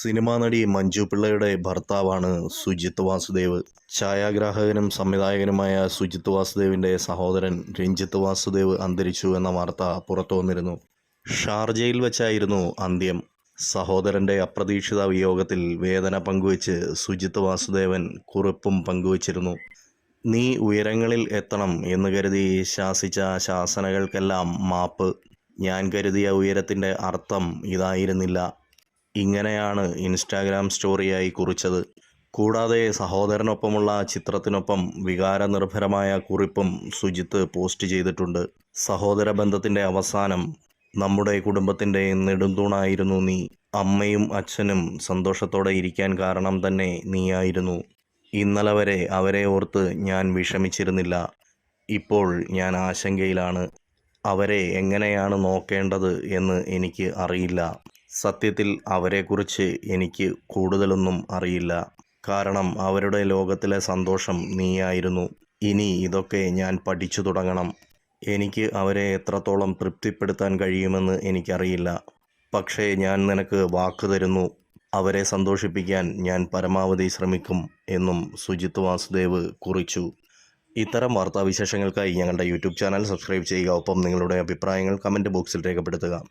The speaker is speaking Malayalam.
സിനിമാ നടി മഞ്ജു പിള്ളയുടെ ഭർത്താവാണ് സുജിത്ത് വാസുദേവ്. ഛായാഗ്രാഹകനും സംവിധായകനുമായ സുജിത്ത് വാസുദേവിന്റെ സഹോദരൻ രഞ്ജിത്ത് വാസുദേവ് അന്തരിച്ചു എന്ന വാർത്ത പുറത്തു വന്നിരുന്നു. ഷാർജയിൽ വെച്ചായിരുന്നു അന്ത്യം. സഹോദരന്റെ അപ്രതീക്ഷിത വിയോഗത്തിൽ വേദന പങ്കുവച്ച് സുജിത്ത് വാസുദേവൻ കുറിപ്പും പങ്കുവച്ചിരുന്നു. നീ ഉയരങ്ങളിൽ എത്തണം എന്ന് കരുതി ശാസിച്ച ശാസനകൾക്കെല്ലാം മാപ്പ്. ഞാൻ കരുതിയ ഉയരത്തിന്റെ അർത്ഥം ഇതായിരുന്നില്ല. ഇങ്ങനെയാണ് ഇൻസ്റ്റാഗ്രാം സ്റ്റോറിയായി കുറിച്ചത്. കൂടാതെ സഹോദരനൊപ്പമുള്ള ചിത്രത്തിനൊപ്പം വികാരനിർഭരമായ കുറിപ്പും സുജിത്ത് പോസ്റ്റ് ചെയ്തിട്ടുണ്ട്. സഹോദര ബന്ധത്തിന്റെ അവസാനം നമ്മുടെ കുടുംബത്തിന്റെ നെടുന്തൂണായിരുന്നു നീ. അമ്മയും അച്ഛനും സന്തോഷത്തോടെ ഇരിക്കാൻ കാരണം തന്നെ നീയായിരുന്നു. ഇന്നലെ വരെ അവരെ ഓർത്ത് ഞാൻ വിഷമിച്ചിരുന്നില്ല. ഇപ്പോൾ ഞാൻ ആശങ്കയിലാണ്. അവരെ എങ്ങനെയാണ് നോക്കേണ്ടത് എന്ന് എനിക്ക് അറിയില്ല. സത്യത്തിൽ അവരെക്കുറിച്ച് എനിക്ക് കൂടുതലൊന്നും അറിയില്ല. കാരണം അവരുടെ ലോകത്തിലെ സന്തോഷം നീയായിരുന്നു. ഇനി ഇതൊക്കെ ഞാൻ പഠിച്ചു തുടങ്ങണം. എനിക്ക് അവരെ എത്രത്തോളം തൃപ്തിപ്പെടുത്താൻ കഴിയുമെന്ന് എനിക്കറിയില്ല. പക്ഷേ ഞാൻ നിനക്ക് വാക്ക് തരുന്നു. അവരെ സന്തോഷിപ്പിക്കാൻ ഞാൻ പരമാവധി ശ്രമിക്കും എന്നും സുജിത് വാസുദേവ് കുറിച്ചു. ഇത്തരം വാർത്താവിശേഷങ്ങൾക്കായി ഞങ്ങളുടെ യൂട്യൂബ് ചാനൽ സബ്സ്ക്രൈബ് ചെയ്യുക. ഒപ്പം നിങ്ങളുടെ അഭിപ്രായങ്ങൾ കമന്റ് ബോക്സിൽ രേഖപ്പെടുത്തുക.